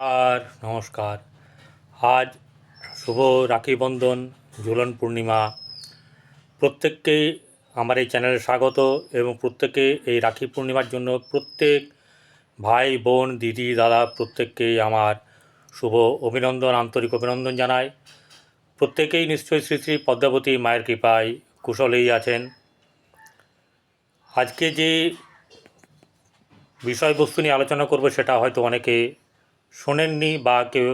আর নমস্কার। আজ শুভ রাখি বন্ধন, ঝুলন পূর্ণিমা। প্রত্যেককেই আমার এই চ্যানেলে স্বাগত এবং প্রত্যেকে এই রাখি পূর্ণিমার জন্য প্রত্যেক ভাই, বোন, দিদি, দাদা প্রত্যেককেই আমার শুভ অভিনন্দন, আন্তরিক অভিনন্দন জানাই। প্রত্যেকেই নিশ্চয়ই শ্রী শ্রী পদ্মাবতী মায়ের কৃপায় কুশলেই আছেন। আজকে যে বিষয়বস্তু নিয়ে আলোচনা করব সেটা হয়তো অনেকে শোনেননি বা কেউ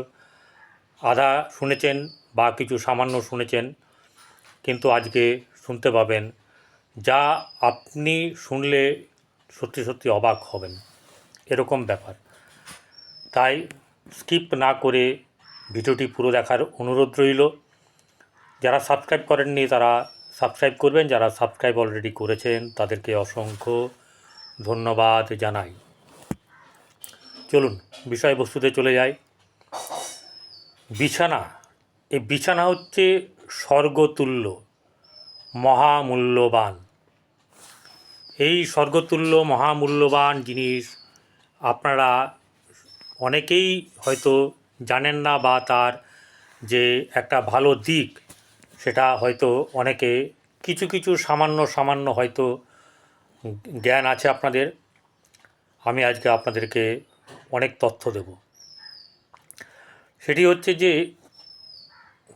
আধা শুনেছেন বা কিছু সামান্য শুনেছেন, কিন্তু আজকে শুনতে পাবেন। যা আপনি শুনলে সত্যি সত্যি অবাক হবেন। এরকম ব্যাপার। তাই স্কিপ না করে ভিডিওটি পুরো দেখার অনুরোধ রইল। যারা সাবস্ক্রাইব করেননি তারা সাবস্ক্রাইব করবেন, যারা সাবস্ক্রাইব অলরেডি করেছেন তাদেরকে অসংখ্য ধন্যবাদ জানাই। চলুন বিষয়বস্তুতে চলে যাই। বিছানা, এই বিছানা হচ্ছে স্বর্গতুল্য, মহামূল্যবান। এই স্বর্গতুল্য, মহামূল্যবান জিনিস আপনারা অনেকেই হয়তো জানেন না বা তার যে একটা ভালো দিক, সেটা হয়তো অনেকে কিছু কিছু সামান্য সামান্য হয়তো জ্ঞান আছে আপনাদের। আমি আজকে আপনাদেরকে অনেক তথ্য দেব। সেটি হচ্ছে যে,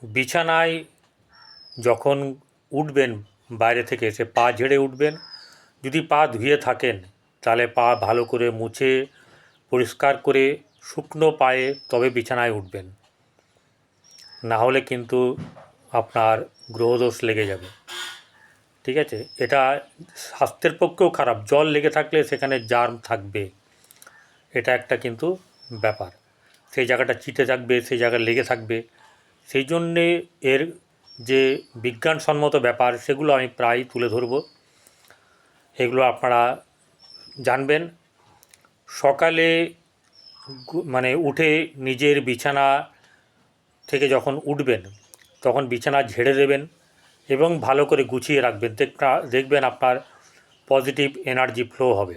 বিছানায় যখন উঠবেন, বাইরে থেকে এসে পা ঝেড়ে উঠবেন, যদি পা ধুয়ে থাকেন, তাহলে পা ভালো করে মুছে, পরিষ্কার করে শুকনো পায়ে তবে বিছানায় উঠবেন। না হলে কিন্তু আপনার গ্রহদোষ লেগে যাবে। ঠিক আছে? এটা স্বাস্থ্যের পক্ষেও খারাপ। জল লেগে থাকলে সেখানে জার্ম থাকবে। এটা একটা কিন্তু ব্যাপার। সেই জায়গাটা চিটে থাকবে, সেই জায়গা লেগে থাকবে। সেই জন্যে এর যে বিজ্ঞানসম্মত ব্যাপার, সেগুলো আমি প্রায় তুলে ধরব। এগুলো আপনারা জানবেন। সকালে মানে উঠে নিজের বিছানা থেকে যখন উঠবেন, তখন বিছানা ঝেড়ে দেবেন এবং ভালো করে গুছিয়ে রাখবেন। দেখবেন আপনার পজিটিভ এনার্জি ফ্লো হবে।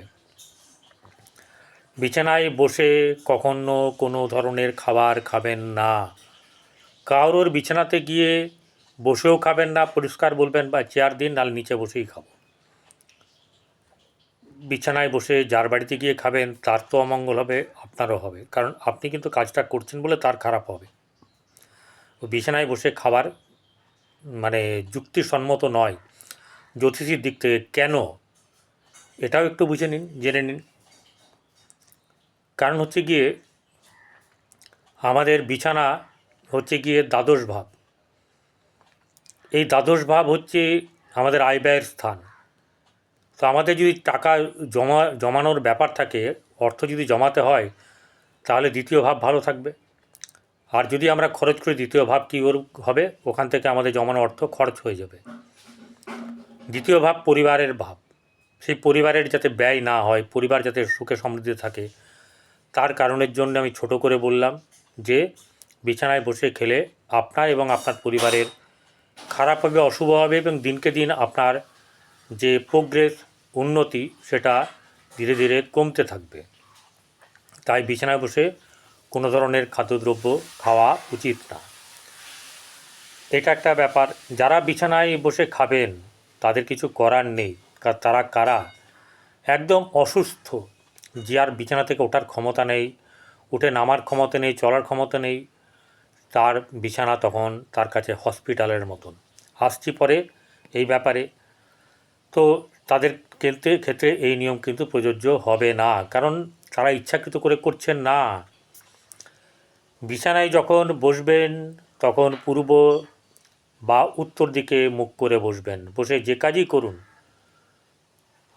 বিছানায় বসে কখনো কোনো ধরনের খাবার খাবেন না। কারোর বিছানাতে গিয়ে বসেও খাবেন না, পরিষ্কার বলবেন, বা চেয়ার দিন নাল নিচে বসেই খাব। বিছানায় বসে যার বাড়িতে গিয়ে খাবেন, তার তো অমঙ্গল হবে, আপনারও হবে। কারণ আপনি কিন্তু কাজটা করছেন বলে তার খারাপ হবে। বিছানায় বসে খাবার মানে যুক্তিসম্মত নয়। জ্যোতিষীর দিক থেকে কেন? এটাও একটু বুঝে নিন, জেনে নিন। কারণ হচ্ছে গিয়ে আমাদের বিছানা হচ্ছে গিয়ে দ্বাদশ ভাব। এই দ্বাদশ ভাব হচ্ছে আমাদের আয় ব্যয়ের স্থান। তো আমাদের যদি টাকা জমা, জমানোর ব্যাপার থাকে, অর্থ যদি জমাতে হয়, তাহলে দ্বিতীয় ভাব ভালো থাকবে। আর যদি আমরা খরচ করি, দ্বিতীয় ভাব কী হবে? ওখান থেকে আমাদের জমানো অর্থ খরচ হয়ে যাবে। দ্বিতীয় ভাব পরিবারের ভাব। সেই পরিবারের যাতে ব্যয় না হয়, পরিবার যাতে সুখে সমৃদ্ধি থাকে তার কারণের জন্য আমি ছোট করে বললাম যে, বিছানায় বসে খেলে আপনার এবং আপনার পরিবারের খারাপ হবে, অশুভ হবে এবং দিনকে দিন আপনার যে প্রোগ্রেস উন্নতি সেটা ধীরে ধীরে কমতে থাকবে। তাই বিছানায় বসে কোনো ধরনের খাদ্যদ্রব্য খাওয়া উচিত না। এটা একটা ব্যাপার। যারা বিছানায় বসে খাবেন, তাদের কিছু করার নেই। তারা কারা? একদম অসুস্থ। যে আর বিছানা থেকে ওঠার ক্ষমতা নেই, উঠে নামার ক্ষমতা নেই, চলার ক্ষমতা নেই, তার বিছানা তখন তার কাছে হসপিটালের মতন। আসছি পরে এই ব্যাপারে। তো তাদের ক্ষেত্রে ক্ষেত্রে এই নিয়ম কিন্তু প্রযোজ্য হবে না, কারণ তারা ইচ্ছাকৃত করে করছেন না। বিছানায় যখন বসবেন, তখন পূর্ব বা উত্তর দিকে মুখ করে বসবেন। বসে যে কাজই করুন,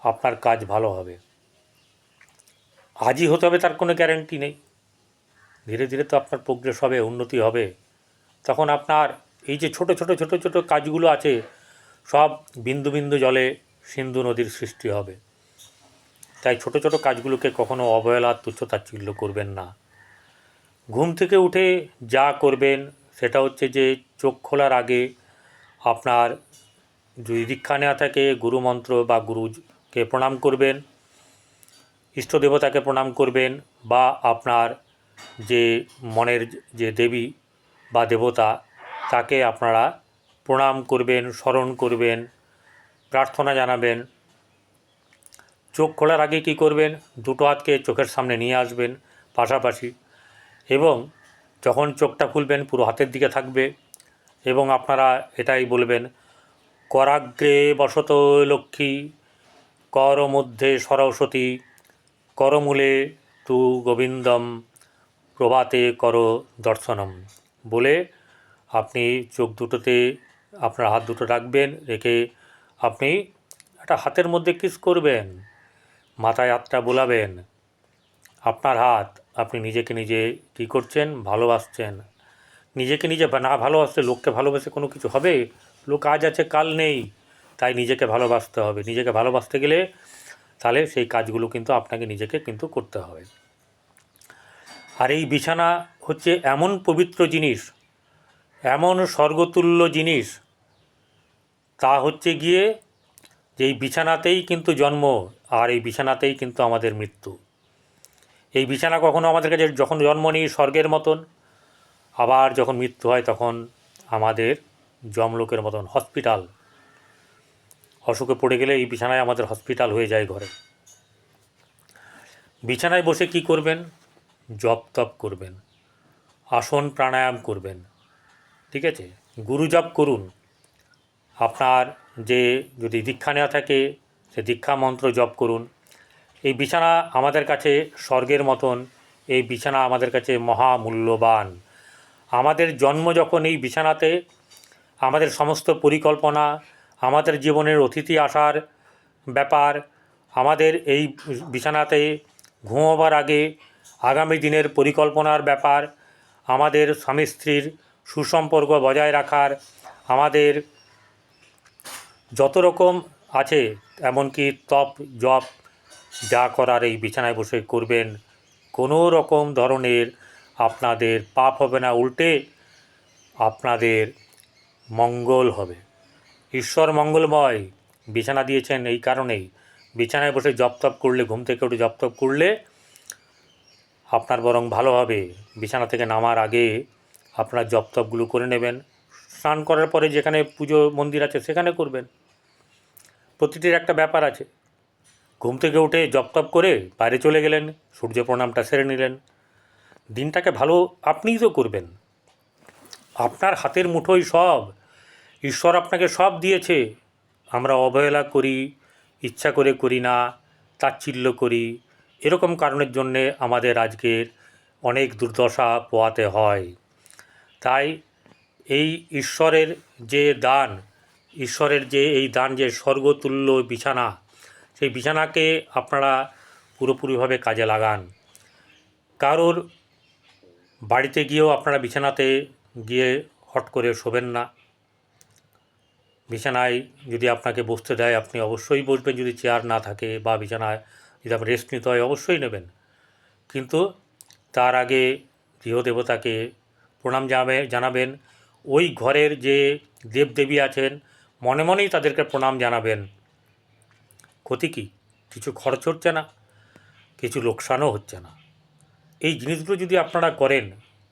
আপনার কাজ ভালো হবে। আজই হতে হবে, তার কোনো গ্যারান্টি নেই। ধীরে ধীরে তো আপনার প্রোগ্রেস হবে, উন্নতি হবে। তখন আপনার এই যে ছোট ছোট ছোট ছোট কাজগুলো আছে, সব বিন্দু বিন্দু জলে সিন্ধু নদীর সৃষ্টি হবে। তাই ছোট ছোট কাজগুলোকে কখনো অবহেলা, তুচ্ছতাচ্ছিল্য করবেন না। ঘুম থেকে উঠে যা করবেন, সেটা হচ্ছে যে চোখ খোলার আগে আপনার যদি দীক্ষা নেওয়া থাকে, গুরুমন্ত্র বা গুরুকে প্রণাম করবেন। ইষ্ট দেবতাকে প্রণাম করবেন বা আপনার যে মনের যে দেবী বা দেবতা, তাকে আপনারা প্রণাম করবেন, স্মরণ করবেন, প্রার্থনা জানাবেন। চোখ খোলার আগে কী করবেন? দুটো হাতকে চোখের সামনে নিয়ে আসবেন পাশাপাশি এবং যখন চোখটা খুলবেন পুরো হাতের দিকে থাকবে এবং আপনারা এটাই বলবেন, করাগ্রে বসত লক্ষ্মী, কর মধ্যে সরস্বতী। করমূলে তু গোবিন্দম প্রভাতে কর দর্শনম। বলে আপনি চোখ দুটোতে আপনার হাত দুটো রাখবেন, রেখে আপনি একটা হাতের মধ্যে কিস করবেন, মাথায় হাতটা বোলাবেন। আপনার হাত, আপনি নিজেকে নিজে কী করছেন? ভালোবাসছেন। নিজেকে নিজে না ভালোবাসতে লোককে ভালোবেসে কোনো কিছু হবে? লোক আজ আছে, কাল নেই। তাই নিজেকে ভালোবাসতে হবে। নিজেকে ভালোবাসতে গেলে তাহলে সেই কাজগুলো কিন্তু আপনাকে নিজেকে কিন্তু করতে হবে। আর এই বিছানা হচ্ছে এমন পবিত্র জিনিস, এমন স্বর্গতুল্য জিনিস, তা হচ্ছে গিয়ে যে এই বিছানাতেই কিন্তু জন্ম আর এই বিছানাতেই কিন্তু আমাদের মৃত্যু। এই বিছানা কখনো আমাদের কাছে যখন জন্ম নিই স্বর্গের মতন, আবার যখন মৃত্যু হয় তখন আমাদের জমলোকের মতন হসপিটাল অসুখে পড়ে গেলে এই বিছানায় আমাদের হসপিটাল হয়ে যায় ঘরে। বিছানায় বসে কি করবেন? জপ তপ করবেন। আসন প্রাণায়াম করবেন। ঠিক আছে? গুরু জপ করুন। আপনার যে যদি দীক্ষা নেওয়া থাকে, সে দীক্ষা মন্ত্র জপ করুন। এই বিছানা আমাদের কাছে স্বর্গের মতন, এই বিছানা আমাদের কাছে মহামূল্যবান। আমাদের জন্ম যখন এই বিছানাতে, আমাদের সমস্ত পরিকল্পনা আমাদের জীবনের অতিথি আসার ব্যাপার, আমাদের এই বিছানাতে ঘুমোবার আগে আগামী দিনের পরিকল্পনার ব্যাপার, আমাদের স্বামী স্ত্রীর সুসম্পর্ক বজায় রাখার, আমাদের যত রকম আছে, এমনকি তপ জপ যা করার এই বিছানায় বসে করবেন, কোনো রকম ধরনের আপনাদের পাপ হবে না, উল্টে আপনাদের মঙ্গল হবে। ঈশ্বর মঙ্গলময়। বিছানা দিয়েছেন এই কারণেই। বিছানায় বসে জপ তপ করলে, ঘুম থেকে উঠে জপ তপ করলে আপনার বরং ভালো হবে। বিছানা থেকে নামার আগে আপনার জপ তপগুলো করে নেবেন। স্নান করার পরে যেখানে পুজো মন্দির আছে সেখানে করবেন। প্রতিটির একটা ব্যাপার আছে। ঘুম থেকে উঠে জপ তপ করে বাইরে চলে গেলেন, সূর্য প্রণামটা সেরে নিলেন। দিনটাকে ভালো আপনিই তো করবেন। আপনার হাতের মুঠোই সব ঈশ্বর আপনাকে সব দিয়েছে। আমরা অবহেলা করি, ইচ্ছা করে করি না, তাচ্ছিল্য করি। এরকম কারণের জন্যে আমাদের আজকের অনেক দুর্দশা পোয়াতে হয়। তাই এই ঈশ্বরের যে দান, ঈশ্বরের যে এই দান যে স্বর্গতুল্য বিছানা, সেই বিছানাকে আপনারা পুরোপুরিভাবে কাজে লাগান। কারোর বাড়িতে গিয়েও আপনারা বিছানাতে গিয়ে হট করে শোবেন না। বিছানায় যদি আপনাকে বসতে দেয়, আপনি অবশ্যই বসবেন। যদি চেয়ার না থাকে বা বিছানায় যদি আপনি রেস্ট নিতে হয়, অবশ্যই নেবেন। কিন্তু তার আগে গৃহদেবতাকে প্রণাম জানাবে জানাবেন। ওই ঘরের যে দেবদেবী আছেন, মনে মনেই তাদেরকে প্রণাম জানাবেন। ক্ষতি কী? কিছু খরচ হচ্ছে না, কিছু লোকসানও হচ্ছে না। এই জিনিসগুলো যদি আপনারা করেন,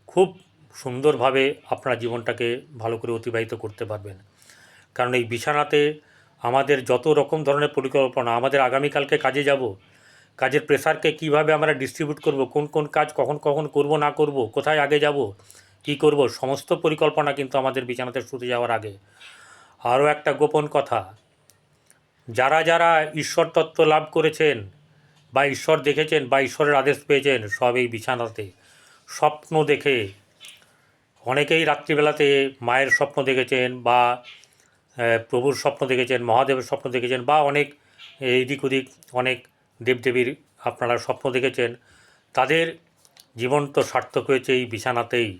খুব সুন্দরভাবে আপনার জীবনটাকে ভালো করে অতিবাহিত করতে পারবেন। কারণ এই বিছানাতে আমাদের যত রকম ধরনের পরিকল্পনা, আমাদের আগামীকালকে কাজে যাব, কাজের প্রেশারকে কীভাবে আমরা ডিস্ট্রিবিউট করব, কোন কোন কাজ কখন কখন করব, না করব, কোথায় আগে যাব, কি করব, সমস্ত পরিকল্পনা কিন্তু আমাদের বিছানাতে শুতে যাওয়ার আগে। আরও একটা গোপন কথা, যারা যারা ঈশ্বর তত্ত্ব লাভ করেছেন বা ঈশ্বর দেখেছেন বা ঈশ্বরের আদেশ পেয়েছেন, সব এই বিছানাতে স্বপ্ন দেখে, অনেকেই রাত্রিবেলাতে মায়ের স্বপ্ন দেখেছেন বা প্রভুর স্বপ্ন দেখেছেন, মহাদেবের স্বপ্ন দেখেছেন বা অনেক এইদিক ওদিক অনেক দেবদেবীর আপনারা স্বপ্ন দেখেছেন, তাদের জীবন তো সার্থক হয়েছে এই বিছানাতেই।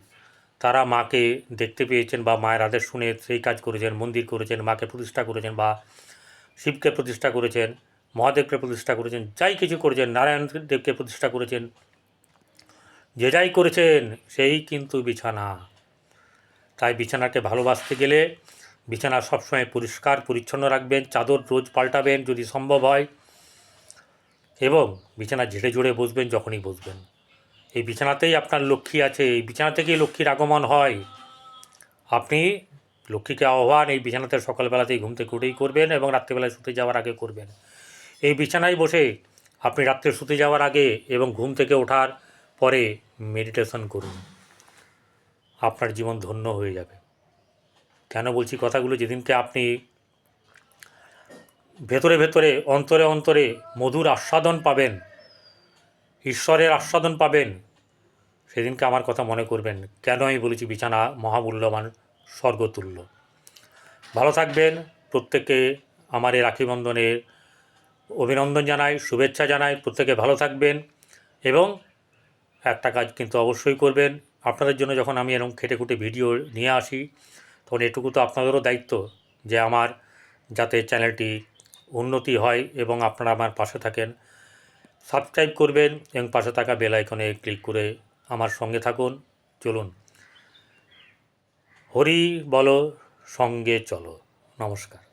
তারা মাকে দেখতে পেয়েছেন বা মায়ের আদেশ শুনে সেই কাজ করেছেন, মন্দির করেছেন, মাকে প্রতিষ্ঠা করেছেন বা শিবকে প্রতিষ্ঠা করেছেন, মহাদেবকে প্রতিষ্ঠা করেছেন, যাই কিছু করেছেন, নারায়ণ দেবকে প্রতিষ্ঠা করেছেন, যে যাই করেছেন, সেই কিন্তু বিছানা। তাই বিছানাকে ভালোবাসতে গেলে বিছানা সবসময় পরিষ্কার, পরিচ্ছন্ন রাখবেন, চাদর রোজ পাল্টাবেন যদি সম্ভব হয় এবং বিছানা ঝেড়ে ঝুড়ে বসবেন যখনই বসবেন। এই বিছানাতেই আপনার লক্ষ্মী আছে, এই বিছানা থেকেই লক্ষ্মীর আগমন হয়। আপনি লক্ষ্মীকে আহ্বান এই বিছানাতে সকালবেলাতেই ঘুম থেকে উঠেই করবেন এবং রাত্রিবেলায় শুতে যাওয়ার আগে করবেন। এই বিছানায় বসে আপনি রাত্রে শুতে যাওয়ার আগে এবং ঘুম থেকে ওঠার পরে মেডিটেশন করুন। আপনার জীবন ধন্য হয়ে যাবে। কেন বলছি কথাগুলো? যেদিনকে আপনি ভেতরে ভেতরে, অন্তরে অন্তরে মধুর আস্বাদন পাবেন, ঈশ্বরের আস্বাদন পাবেন, সেদিনকে আমার কথা মনে করবেন। কেন আমি বলেছি বিছানা মহামূল্যবান স্বর্গতুল্য? ভালো থাকবেন, প্রত্যেককে আমার এই রাখি বন্ধনের অভিনন্দন জানাই, শুভেচ্ছা জানাই, প্রত্যেকে ভালো থাকবেন এবং একটা কাজ কিন্তু অবশ্যই করবেন। আপনাদের জন্য যখন আমি এরকম খেটে খুঁটে ভিডিও নিয়ে আসি তখন এটুকু তো আপনাদেরও দায়িত্ব যে আমার যাতে চ্যানেলটি উন্নতি হয় এবং আপনারা আমার পাশে থাকেন। সাবস্ক্রাইব করবেন এবং পাশে থাকা বেল আইকনে ক্লিক করে আমার সঙ্গে থাকুন। চলুন। হরি বলো, সঙ্গে চলো। নমস্কার।